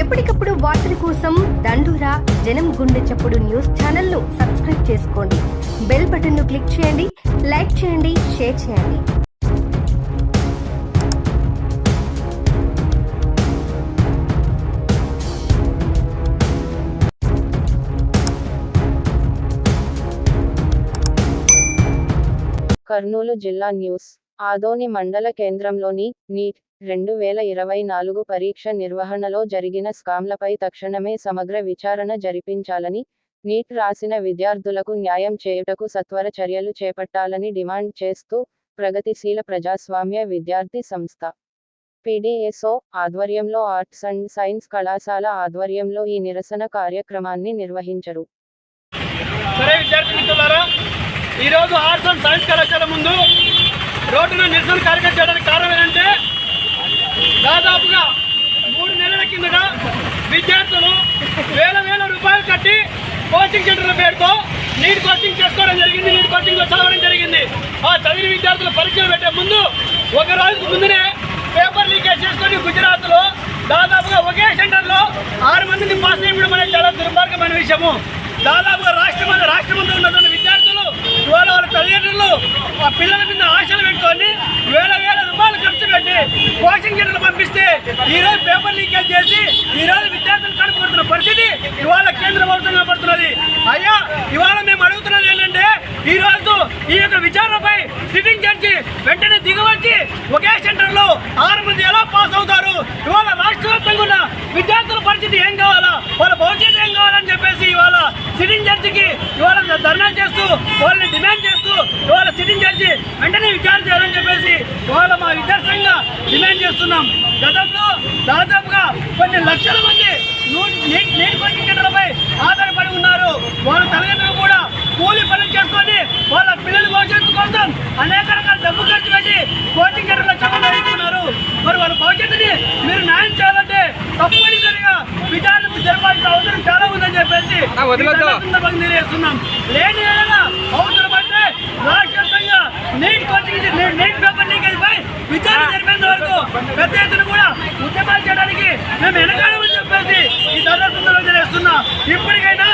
ఎప్పటికప్పుడు వార్తల కోసం దండూరా జనం గుండె చప్పుడు న్యూస్ ఛానల్ను సబ్స్క్రైబ్ చేసుకోండి. బెల్ బటన్ను క్లిక్ చేయండి లైక్ చేయండి షేర్ చేయండి. కర్నూలు జిల్లా న్యూస్. ఆదోని మండల కేంద్రంలోని నీట్ రెండు వేల ఇరవై నాలుగు పరీక్ష నిర్వహణలో జరిగిన స్కామ్లపై తక్షణమే సమగ్ర విచారణ జరిపించాలని నీట్ రాసిన విద్యార్థులకు న్యాయం చేయుటకు సత్వర చర్యలు చేపట్టాలని డిమాండ్ చేస్తూ ప్రగతిశీల ప్రజాస్వామ్య విద్యార్థి సంస్థ. పిడిఎస్ఓ ఆధ్వర్యంలో ఆర్ట్స్ అండ్ సైన్స్ కళాశాల ఆధ్వర్యంలో ఈ నిరసన కార్యక్రమాన్ని నిర్వహించరు. సరే విద్యార్థి మిత్రులారా ఈరోజు ఆర్ట్స్ అండ్ సైన్స్ కళాశాల ముందు రోడ్డున నిరసన కార్యక్రమం చేయడానికి కారణం దాదాపుగా మూడు నెలల కిందట విద్యార్థులు వేల వేల రూపాయలు కట్టి కోచింగ్ సెంటర్ల పేరుతో నీట్ కోచింగ్ చేసుకోవడం జరిగింది. నీట్ కోచింగ్లో చదవడం జరిగింది. ఆ చదివిన విద్యార్థులు పరీక్షలు పెట్టే ముందు ఒక రోజుకు ముందునే పేపర్ లీకేజ్ చేసుకొని గుజరాత్లో దాదాపుగా ఒకే సెంటర్లో ఆరు మందిని పాస్ చేయడం అనేది చాలా దుర్మార్గమైన విషయము. దాదాపుగా రాష్ట్రం రాష్ట్రమంతా ఉన్నటువంటి విద్యార్థులు వాళ్ళ వాళ్ళ తల్లిదండ్రులు ఆ పిల్లల మీద ఆశలు పెట్టుకొని వేల వేల రూపాయలు ఖర్చు పెట్టి కోచింగ్ సెంటర్ పంపిస్తే ఈ రోజు పేపర్ లీకేజ్ చేసి ఈ రోజు విద్యార్థులు కడుపుకుంటున్న పరిస్థితి ఇవాళ కేంద్ర ప్రభుత్వం కనబడుతున్నది అయ్యా ఇవాళ మేము అడుగుతున్నది ఏంటంటే ఈ రోజు ఈ యొక్క విచారణపై సిట్టింగ్ జడ్జి వెంటనే దిగవచ్చి ఒకే సెంటర్లో ఆరు మంది ఎలా పాస్ అవుతారు? ఇవాళ రాష్ట్ర వ్యాప్తంగా ఉన్న విద్యార్థుల పరిస్థితి ఏం కావాలా? వాళ్ళ భవిష్యత్తు ఏం కావాలని చెప్పేసి ఇవాళ సిట్టింగ్ జడ్జికి ఇవాళ ధర్నా చేస్తూ వాళ్ళని డిమాండ్ చేస్తూ ఇవాళ సిట్టింగ్ జడ్జి వెంటనే విచారణ చేయాలని చెప్పేసి ఇవాళ మా విద్యార్థంగా డిమాండ్ చేస్తున్నాం. గతంలో దాదాపుగా కొన్ని లక్షల మంది నీటి సెంటర్లపై ఆధారపడి ఉన్నారు. వాళ్ళ తల్లిదండ్రులు కూడా కూలి పనులు చేసుకొని వాళ్ళ పిల్లల భవిష్యత్తు కోసం అనేక రకాల డబ్బు ఖర్చు పెట్టి కోచింగ్ సెంటర్లో చదువుతున్నారు మరి వాళ్ళ భవిష్యత్తుని మీరు న్యాయం చేయాలంటే తప్పనిసరిగా విచారణ జరపాల్సిన అవసరం చాలా ఉందని చెప్పేసి సందర్భంగా తెలియజేస్తున్నాం. లేని ఏదైనా అవసరం పడితే రాష్ట్ర వ్యాప్తంగా నీట్ కోచింగ్ నీ- నీట్ పేపర్ లీకేజ్ పై విచారణ జరిపేంత వరకు పెద్ద ఎత్తున కూడా ఉద్యమాలు చేయడానికి మేము వెనకాలని చెప్పేసి ఈ సందర్భంలో తెలియజేస్తున్నా. ఇప్పటికైనా